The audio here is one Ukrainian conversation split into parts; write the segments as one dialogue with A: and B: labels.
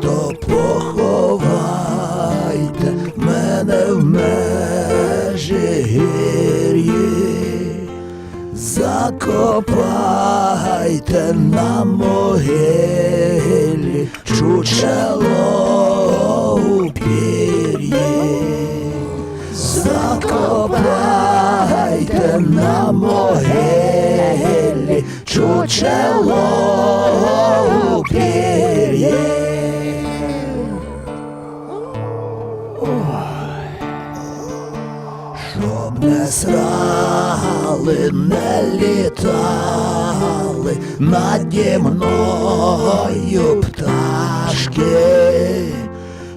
A: то поховайте мене в межі гір'ї, закопайте на могилі чучело у пір'ї, закопайте на могилі чучело у пір'ї. Щоб не срали, не літали наді мною пташки,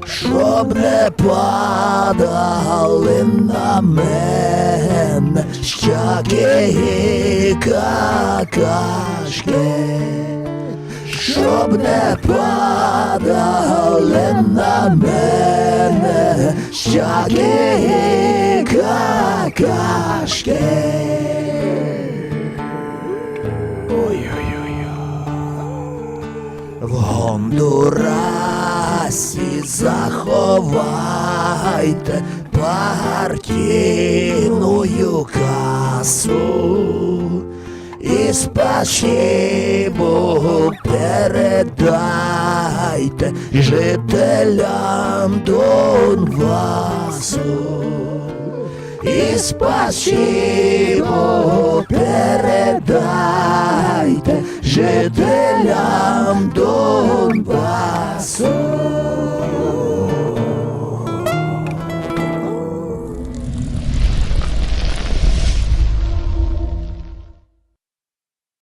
A: щоб не падали на мене щаки і какашки щоб не падали на мене щаки какашки. В Гондурасі заховайте партійную касу. Спасибо передайте жителям Донбасу. І спасибо передайте жителям Донбасу.